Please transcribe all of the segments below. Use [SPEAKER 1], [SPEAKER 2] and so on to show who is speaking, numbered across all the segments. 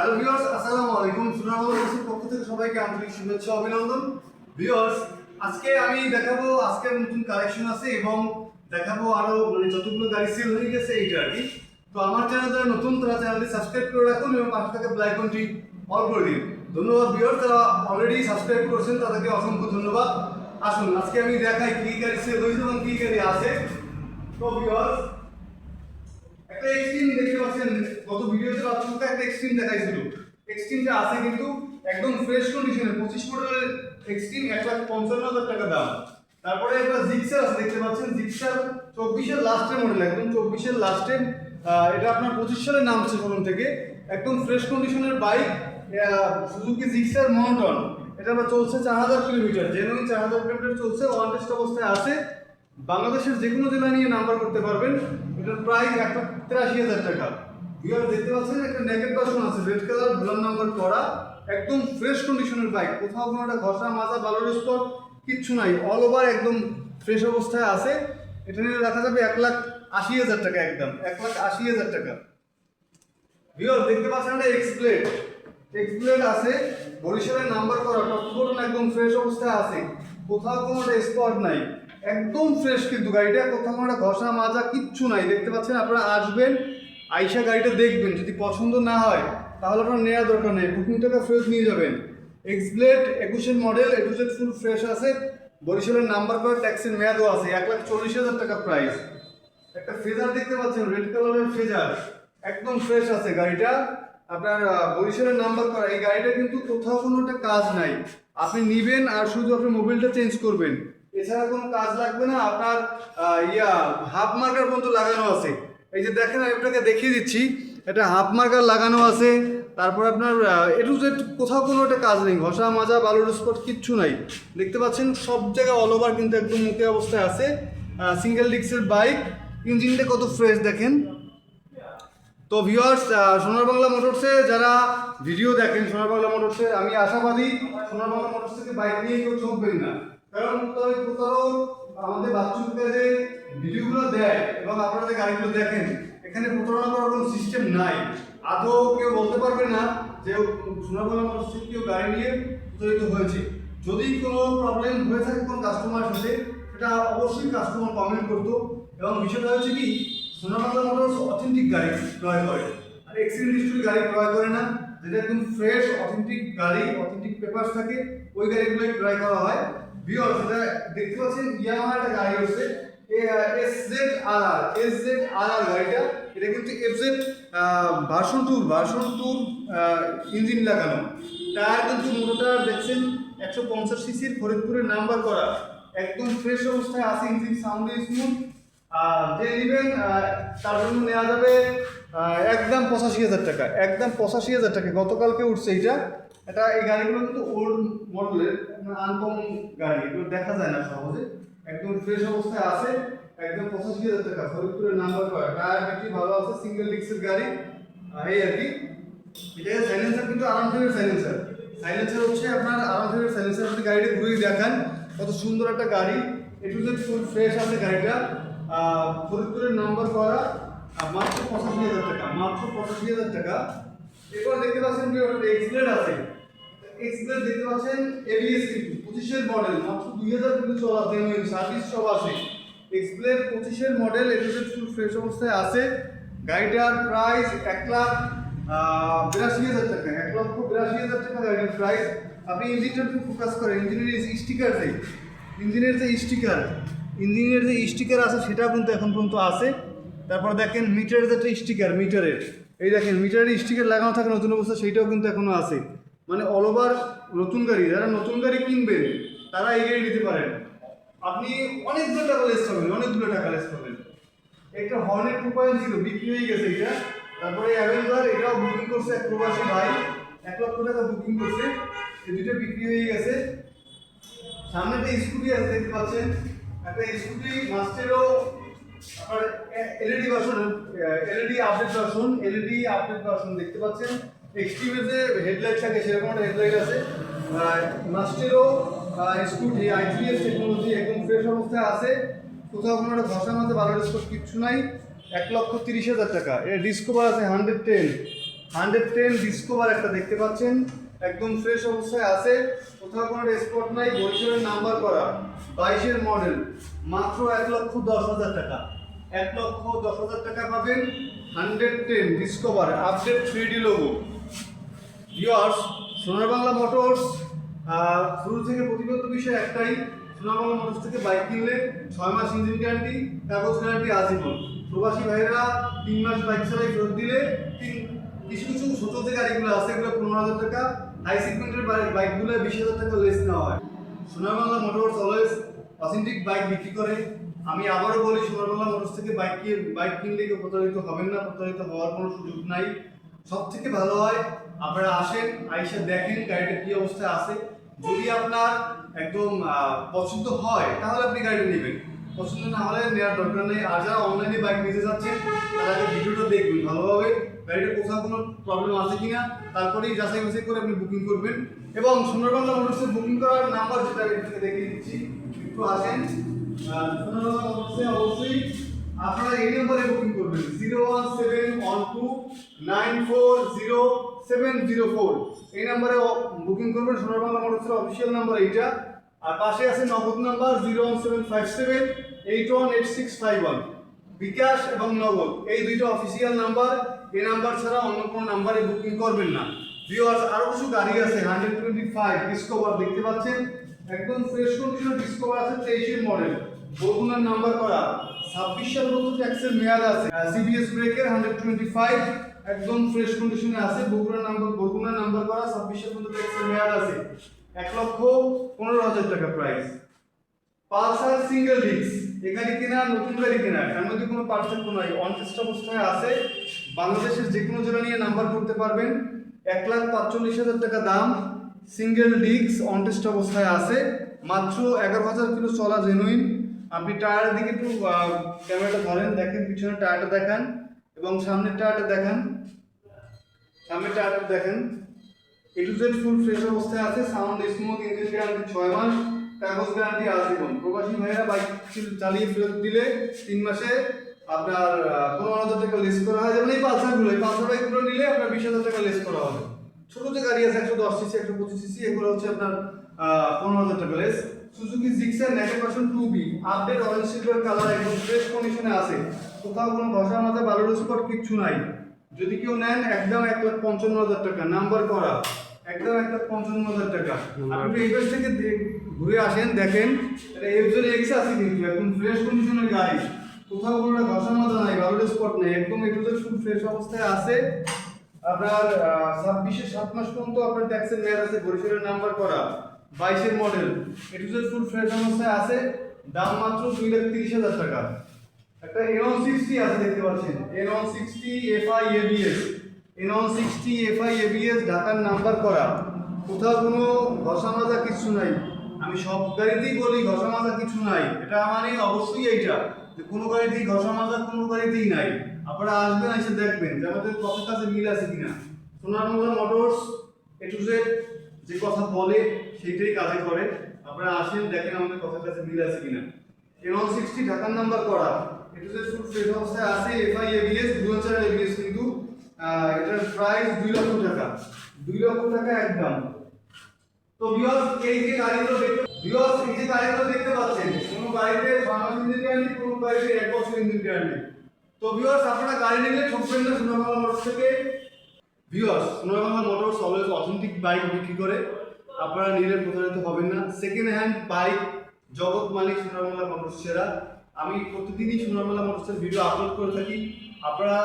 [SPEAKER 1] Hello viewers আসসালামু আলাইকুম। সুনাম বাংলাদেশের পক্ষ থেকে সবাইকে আন্তরিক শুভেচ্ছা, অভিনন্দন। ভিউয়ার্স আজকে আমি দেখাবো আজকের নতুন কালেকশন আছে এবং দেখাবো আরও মানে যতগুলো গাড়ি সেল হয়ে গেছে এইটা আর কি তো আমার চ্যানেল যারা নতুন, তারা চ্যানেলটি সাবস্ক্রাইব করে রাখুন এবং পাশে থাকা বেল আইকনটি অল করে দিন। ধন্যবাদ ভিউয়ার্স যারা অলরেডি সাবস্ক্রাইব করেছেন, তাদেরকে অসংখ্য ধন্যবাদ। আসুন, আজকে আমি দেখাই কি গাড়ি সেল হয়েছে এবং কি গাড়ি আছে। তো ভিউয়ার্স একটা এক্সট্রিম দেখতে পাচ্ছেন, গত ভিডিওতে বাচ্চাকে একটা এক্সট্রিম দেখাইছিল। এক্সট্রিমটা আছে কিন্তু একদম ফ্রেশ কন্ডিশনের পঁচিশ মডেলের এক্সট্রিম এক লাখ পঞ্চান্ন হাজার টাকা দাম। তারপরে একটা জিক্সার আছে, দেখতে পাচ্ছেন? জিক্সার চব্বিশের লাস্টের মডেল একদম চব্বিশের লাস্টে এটা আপনার পঁচিশ সালে নামছে শোরুম থেকে। একদম ফ্রেশ কন্ডিশনের বাইক সুজুকি জিক্সার মনোটন এটা চলছে চার হাজার কিলোমিটার জেনুইন চার হাজার কিলোমিটার চলছে ওয়ান টেস্ট অবস্থায় আছে। বাংলাদেশের যে কোনো জেলা নিয়ে নাম্বার করতে পারবেন। এটার প্রাইস এক লাখ তিরাশি হাজার টাকা। ভিউয়ার দেখতে পাচ্ছেন একটা নেকেট ভার্সন আছে রেড কালার ভুলার নাম্বার করা একদম ফ্রেশ কন্ডিশনের বাইক কোথাও কোনো একটা ঘষা, মাজা, বালোর স্পট, কিচ্ছু নাই। অল ওভার একদম ফ্রেশ অবস্থায় আছে। এটা নিয়ে রাখা যাবে এক লাখ আশি হাজার টাকা একদম। এক লাখ আশি হাজার টাকা। ভিউয়ার দেখতে পাচ্ছেন একটা এক্সপ্লেট এক্সপ্লেট আছে, বরিশালের নাম্বার করা টপ একদম ফ্রেশ অবস্থায় আছে। কোথাও কোনো স্পট নাই। একদম ফ্রেশ কিন্তু গাড়িটা, কোথাও কোনো ঘষা মাজা কিচ্ছু নাই। দেখতে পাচ্ছেন আপনারা আসবেন, আইসা গাড়িটা দেখবেন। যদি পছন্দ না হয়, তাহলে আপনার নেওয়ার দরকার নেই। বুকিং টাকা ফেরত নিয়ে যাবেন। এক্সপ্লেট একুশের মডেল একুশের ফুল ফ্রেশ আছে। বরিশালের নাম্বার করা ট্যাক্সির মেয়াদও আছে। এক লাখ চল্লিশ হাজার টাকা প্রাইস একটা ফেজার দেখতে পাচ্ছেন রেড কালারের ফেজার একদম ফ্রেশ আছে গাড়িটা। আপনার বরিশালের নাম্বার করা। এই গাড়িটা কিন্তু কোথাও কোনো একটা কাজ নাই। আপনি নিবেন আর শুধু আপনি মোবিলটা চেঞ্জ করবেন। এছাড়া কোনো কাজ লাগবে না, আপনার ইয়া হাফ মার্কার পর্যন্ত লাগানো আছে। এই যে দেখেন, আমি আপনাকে দেখিয়ে দিচ্ছি, এটা হাফ মার্কার লাগানো আছে। তারপর আপনার এটু জেড কোথাও কোনো একটা কাজ নেই, ঘষা, মাজা, বালুর স্পট, কিচ্ছু নাই। দেখতে পাচ্ছেন, সব জায়গায় অল ওভার কিন্তু একদম মুখে অবস্থায় আছে। সিঙ্গেল ডিক্সের বাইক ইঞ্জিনটা কত ফ্রেশ দেখেন। তো ভিউয়ার্স সোনার বাংলা মোটরসে যারা ভিডিও দেখেন, সোনার বাংলা মোটরসে, আমি আশাবাদী সোনার বাংলা মোটরস থেকে বাইক নিয়ে কেউ ঠকবেন না। কারণ প্রতারক প্রতারক আমাদের বাচ্চুকে যে ভিডিওগুলো দেয় এবং আপনারা যে গাড়িগুলো দেখেন, এখানে প্রতারণা করার কোনো সিস্টেম নাই। আদৌ কেউ বলতে পারবে না যে সোনার বাংলা কেউ গাড়ি নিয়ে প্রতারিত হয়েছে। যদি কোনো প্রবলেম হয়ে থাকে কোনো কাস্টমার সাথে, সেটা অবশ্যই কাস্টমার কমেন্ট করতো। এবং বিষয়টা হচ্ছে কি সোনাবাংলা মোটরস অথেন্টিক গাড়ি ক্রয় করে। আর এক্সিডেন্ট হিস্ট্রি গাড়ি ক্রয় করে না। যেটা একদম ফ্রেশ অথেন্টিক গাড়ি অথেন্টিক পেপারস থাকে, ওই গাড়িগুলোই ক্রয় করা হয়। বিয়র সেটা দেখতে পাচ্ছেন ইয়ামাহা একটা গাড়ি হচ্ছে S Z R R, S Z R R গাড়িটা। এটা কিন্তু এফ জেড ভার্সন টুর ভার্সন টুর ইঞ্জিন লাগানো। টায়ার কিন্তু মোটরটা দেখছেন একশো পঞ্চাশ সিসির ফরিদপুরের নাম্বার করা। একদম ফ্রেশ অবস্থায় আছে ইঞ্জিন সাউন্ড স্মুথ যে নেবেন তার জন্য নেওয়া যাবে একদম পঁচাশি হাজার টাকা, একদম পঁচাশি হাজার টাকা। গতকালকে উঠছে এইটা। এটা, এই গাড়িগুলো কিন্তু ওল্ড মডেলের আনকমন গাড়ি, এগুলো দেখা যায় না সহজে। একদম ফ্রেশ অবস্থায় আছে, একদম পঁচাশি হাজার টাকা। ফরিদপুরের নাম্বার করা টায়ার ব্যাটারি ভালো আছে সিঙ্গেল ডিক্সের গাড়ি। এই আর কি। এটা সাইলেন্সার কিন্তু আরামসের সাইলেন্সার সাইলেন্সার হচ্ছে আপনার আরামসের সাইলেন্সার আপনি গাড়িটা ঘুরিয়ে দেখান, কত সুন্দর একটা গাড়ি। একটু যে ফুল ফ্রেশ আছে গাড়িটা। ফরিদপুরের নাম্বার করা মাত্র পঁচাশি হাজার টাকা, মাত্র পঁচাশি হাজার টাকা। এরপর দেখতে পাচ্ছেন কি এক্সপ্লেড আছে। এক্সপ্লেড দেখতে পাচ্ছেন এবিএস কিন্তু পঁচিশের মডেল মাত্র দুই হাজার কিন্তু চলা জেনুইন সার্ভিস সব আছে। এক্সপ্লেড পঁচিশের মডেল এটুসের ফুল ফ্রেশ অবস্থায় আছে। গাড়িটার প্রাইস এক লাখ বিরাশি হাজার টাকা, এক লক্ষ বিরাশি হাজার টাকা গাড়ির প্রাইস আপনি ইঞ্জিনটার উপর ফোকাস করেন ইঞ্জিনের স্টিকার যে ইঞ্জিনের যে স্টিকার ইঞ্জিনের যে স্টিকার আছে, সেটাও কিন্তু এখন পর্যন্ত আছে। তারপর দেখেন মিটারের যে একটা স্টিকার মিটারের এই দেখেন মিটারের স্টিকার লাগানো থাকে নতুন অবস্থা সেইটাও কিন্তু এখনও আছে। মানে অল ওভার নতুন গাড়ি, যারা নতুন গাড়ি কিনবেন তারা এই গাড়ি নিতে পারেন। আপনি অনেকগুলো টাকা লেস পাবেন অনেকগুলো টাকা লেস পাবেন একটা হর্নেট টু পয়েন্ট জিরো বিক্রি হয়ে গেছে এটা। তারপরে অ্যাভেঞ্জার এটাও বুকিং করছে এক প্রবাসী ভাই। এক লক্ষ টাকা বুকিং করছে। এই দুটো বিক্রি হয়ে গেছে। সামনে একটা স্কুটি আছে, দেখতে পাচ্ছেন। একটা স্কুটি মাস্টেরও আপনার LED version LED update version LED update version দেখতে পাচ্ছেন। এক্সট্রিমের যে হেডলাইট থাকে, সেরকম একটা হেডলাইট আছে। মাস্টেরও scooty I three S technology একদম ফ্রেশ অবস্থায় আছে। কোথাও কোনো একটা ঘষার মধ্যে ভালো ডিসকাউন্ট কিচ্ছু নাই। এক লক্ষ তিরিশ হাজার টাকা। এর ডিসকভার আছে hundred ten hundred ten discover একটা দেখতে পাচ্ছেন। একদম ফ্রেশ অবস্থায় আছে। কোথাও কোনো স্পট নাই। বরিশালের নাম্বার করা। বাইশের মডেল মাত্র এক লক্ষ দশ হাজার টাকা। এক লক্ষ দশ হাজার টাকা পাবেন। Hundred ten discover update three D logo viewers Sonar Bangla Motors শুরু থেকে প্রতিবদ্ধ বিষয় একটাই, সোনার বাংলা মোটরস থেকে বাইক কিনলে ছয় মাস ইঞ্জিন গ্যারান্টি কাগজ গ্যারান্টি আজীবন। প্রবাসী ভাইরা তিন মাস বাইক চালাই ফেরত দিলে কিছু কিছু ছোট যে গাড়িগুলো আছে, এগুলো পনেরো হাজার টাকা হাই সিগমেন্টের বাইকগুলো বিশ হাজার টাকা লেস নেওয়া হয়। Sonar Bangla Motors always authentic bike বিক্রি করে। আমি আবারও বলি, সোনার বাংলা মোটরস থেকে বাইক বাইক কিনলে কেউ প্রতারিত হবেন না, প্রতারিত হওয়ার কোনো সুযোগ নাই। সব থেকে ভালো হয় আপনারা আসেন আইসা দেখেন গাড়িটা কি অবস্থায় আছে। যদি আপনার একদম পছন্দ হয় তাহলে আপনি গাড়িটা নেবেন। পছন্দ না হলে নেওয়ার দরকার নেই। আর যারা অনলাইনে বাইক নিতে যাচ্ছেন তারা ভিডিওটা দেখবেন ভালোভাবে গাড়িটা কোথাও কোনো প্রবলেম আছে কি না তারপরেই যাচাই বাছাই করে আপনি বুকিং করবেন। এবং সুন্দরবঙ্গ মোটরসে বুকিং করার নাম্বার যেটা আমি দেখিয়ে দিচ্ছি। একটু আসেন। আহ, সুন্দরবঙ্গ মোটরসে অবশ্যই আপনারা এই নম্বরে বুকিং করবেন। Zero one seven one two nine four zero seven zero four এই নম্বরে বুকিং করবেন, সোনার বাংলা মোটরসের অফিসিয়াল নাম্বার এইটা। আর পাশে আছে Nagad number zero one seven five seven eight one eight six five one bKash এবং নগদ, এই দুইটা অফিসিয়াল নাম্বার এই নাম্বার ছাড়া অন্য কোনো নাম্বারে বুকিং করবেন না। ভিউয়ার্স আরও কিছু গাড়ি আছে হান্ড্রেড টোয়েন্টি ফাইভ ডিসকভার দেখতে পাচ্ছেন? একদম ফ্রেশ কন্ডিশন ডিসকভার আছে, তেইশের মডেল বরগুনার নাম্বার করা ছাব্বিশ সাল পর্যন্ত ট্যাক্সের মেয়াদ আছে। সিবিএস ব্রেকের হান্ড্রেড টোয়েন্টি ফাইভ একদম ফ্রেশ কন্ডিশনে আছে। বগুড়ার নাম্বার বরগুনার নাম্বার করা ছাব্বিশ সাল ট্যাক্সের মেয়াদ আছে। এক লক্ষ পনেরো হাজার টাকা প্রাইস পালসার সিঙ্গেল ডিস্ক এখানে কেনা, নতুন গাড়ি কেনা এর মধ্যে কোনো পার্থক্য নাই। অনটেস্ট অবস্থায় আছে। বাংলাদেশের যে কোনো জেলা নিয়ে নাম্বার করতে পারবেন। এক লাখ পাঁচচল্লিশ হাজার টাকা দাম। সিঙ্গেল ডিস্ক অনটেস্ট অবস্থায় আছে। মাত্র এগারো হাজার কিলো চলা জেনুইন আপনি টায়ারের দিকে একটু ক্যামেরাটা ধরেন, দেখেন, পিছনে টায়ারটা দেখান এবং সামনের টায়ারটা দেখান। সামনের টায়ারটা দেখেন। A to Z full fresh অবস্থায় আছে সাউন্ড স্মুথ ইঞ্জিন গ্যারান্টি ছয় মাস, কাগজ গ্যারান্টি আজীবন প্রবাসী ভাইয়েরা বাইক চালিয়ে ফেরত দিলে তিন মাসে আপনার পনেরো হাজার টাকা লেস করা হয় যেমন এই পালসারগুলো, এই পালসার বাইকগুলো নিলে আপনার বিশ হাজার টাকা লেস করা হবে। ছোট যে গাড়ি আছে, একশো দশ সিসি একশো পঁচিশ সিসি এগুলো হচ্ছে আপনার পনেরো হাজার টাকা লেস সুজুকি জিক্সার নেকের percent two B update orange silver colour একদম ফ্রেশ কন্ডিশনে আছে। কোথাও কোনো ঘষা মাথা বালুর স্পট কিচ্ছু নাই। যদি কেউ নেন, একদম এক লাখ পঞ্চান্ন হাজার টাকা। নাম্বার করা, একদম এক লাখ পঞ্চান্ন হাজার টাকা। আপনি পাশ থেকে ঘুরে আসেন, দেখেন। এটা এফজেড এক্স আছে কিন্তু, একদম ফ্রেশ কন্ডিশনের গাড়ি। কোথাও কোনো ঘষা মাথা নাই, বালুর স্পট নেই। একদম এটুদের ফুল ফ্রেশ অবস্থায় আছে। আপনার ছাব্বিশে সাত মাস পর্যন্ত আপনার ট্যাক্সের মেয়াদ আছে, বরিশালের নাম্বার করা। বাইশের মডেল এটুদের ফুল ফ্রেশ অবস্থায় আছে, দাম মাত্র দুই লাখ তিরিশ হাজার টাকা। একটা এনন সিক্সটি আছে, দেখতে পাচ্ছেন। এনন সিক্সটি এফআই এবিএস এনন সিক্সটি এফআই এবিএস ঢাকার নাম্বার করা। কোথাও কোনো ঘষা মাজা কিছু নাই। আমি সব গাড়িতেই বলি ঘষা মাজা কিছু নাই। এটা মানে অবশ্যই এইটা, যে কোনো গাড়িতেই ঘষা মাজা কোনো গাড়িতেই নাই। আপনারা আসবেন, এসে দেখবেন যে আমাদের কথার কাছে মিল আছে কিনা। সোনার সোনারমঙ্গল মোটরস এ টু জেড যে কথা বলে সেটাই কাজে করে। আপনারা আসেন, দেখেন আমাদের কথার কাছে মিল আছে কিনা। এনন সিক্সটি ঢাকার নাম্বার করা। এটা যে ফুল ফ্রেশ অবস্থায় আছে এফআই এবিএস দুই হাজার এবিএস কিন্তু এটার প্রাইস দুই লক্ষ টাকা। দুই লক্ষ টাকা একদম। তো বিয়স এই যে গাড়িগুলো দেখতে বিয়স এই যে গাড়িগুলো দেখতে পাচ্ছেন, কোনো গাড়িতে ছয় মাস ইঞ্জিন গ্যারান্টি কোনো গাড়িতে এক বছর ইঞ্জিন গ্যারান্টি তো বিয়স আপনারা গাড়ি নিলে ঠকবেন না সোনাবাংলা মোটরস থেকে viewers Sonar Bangla Motors always authentic bike বিক্রি করে। আপনারা নিলে প্রতারিত হবেন না। সেকেন্ড হ্যান্ড বাইক জগৎ মালিক সোনারবাংলা মোটরস সেরা। আমি প্রতিদিনই সোনারবাংলা মোটরসের ভিডিও আপলোড করে থাকি। আপনারা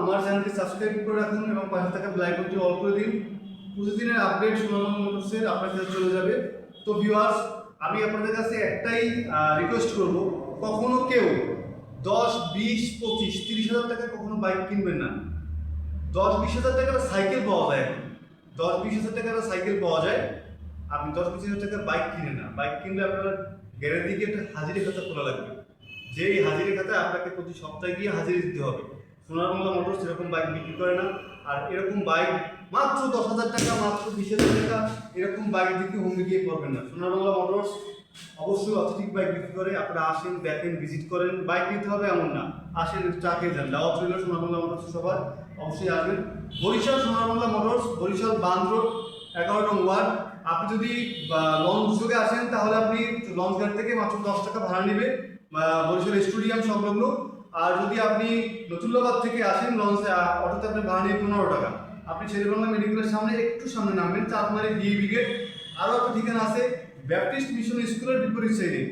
[SPEAKER 1] আমার চ্যানেলটি সাবস্ক্রাইব করে রাখুন এবং পাশে থাকা বেল আইকনটি অল করে দিন। প্রতিদিনের আপডেট সোনারবাংলা মোটরসের আপনার কাছে চলে যাবে। তো ভিউয়ার্স আমি আপনাদের কাছে একটাই রিকোয়েস্ট করব। কখনো কেউ দশ, বিশ, পঁচিশ, তিরিশ হাজার টাকা কখনো বাইক কিনবেন না। দশ, বিশ হাজার টাকার সাইকেল পাওয়া যায়। দশ বিশ হাজার টাকার সাইকেল পাওয়া যায়। আপনি দশ বিশ হাজার টাকার বাইক কিনে না। বাইক কিনলে আপনার গ্যারেজে গিয়ে একটা হাজিরি খাতা খোলা লাগবে? যে এই হাজিরি খাতায় আপনাকে প্রতি সপ্তাহে গিয়ে হাজিরি দিতে হবে। সোনার সোনারবাংলা মোটর সেরকম বাইক বিক্রি করে না। আর এরকম বাইক মাত্র দশ হাজার টাকা, মাত্র বিশ হাজার টাকা, এরকম বাইক বিক্রি হোম গিয়ে করবেন না। সোনারবাংলা মোটরস অবশ্যই অথেন্টিক বাইক বিক্রি করে। আপনারা আসেন, দেখেন ভিজিট করেন। বাইক নিতে হবে এমন না। আসেন খেয়ে যান। দাওয়াত রইল সোনারবাংলা মোটরস সবার অবশ্যই আসবেন। বরিশাল সোনারবাংলা মোটরস, বরিশাল বান্ধ রোড এগারো নং ওয়ার্ড। আপনি যদি লঞ্চ যুগে আসেন, তাহলে আপনি লঞ্চ গাড়ি থেকে মাত্র দশ টাকা ভাড়া নেবে বরিশাল স্টেডিয়াম সংলগ্ন। আর যদি আপনি নতুল্লাবাদ থেকে আসেন লঞ্চ অটোতে আপনি ভাড়া নেবে পনেরো টাকা। আপনি শেরেবাংলা মেডিকেলের সামনে একটু সামনে নামবেন, চাঁদমারি ডি ব্রিগেড। আরও একটা ঠিকানা আছে, ব্যাপটিস্ট মিশন স্কুলের বিপরীত সাইডে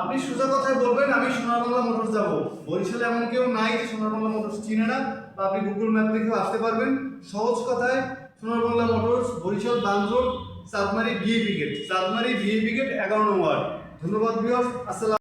[SPEAKER 1] আপনি সোজা কথায় বলবেন, আমি সোনার বাংলা মোটরস যাব। বরিশালে এমন কেউ নাই যে সোনার বাংলা মোটরস চিনে না। বা আপনি গুগল ম্যাপ দেখেও আসতে পারবেন। সহজ কথায়, সোনার বাংলা মোটরস বরিশাল বান্ধ রোড চাঁদমারি বিয়ে ব্রিগেড চাঁদমারি ভিএ ব্রিগেড এগারো নম্বর। ধন্যবাদ বিয়স আসসালাম।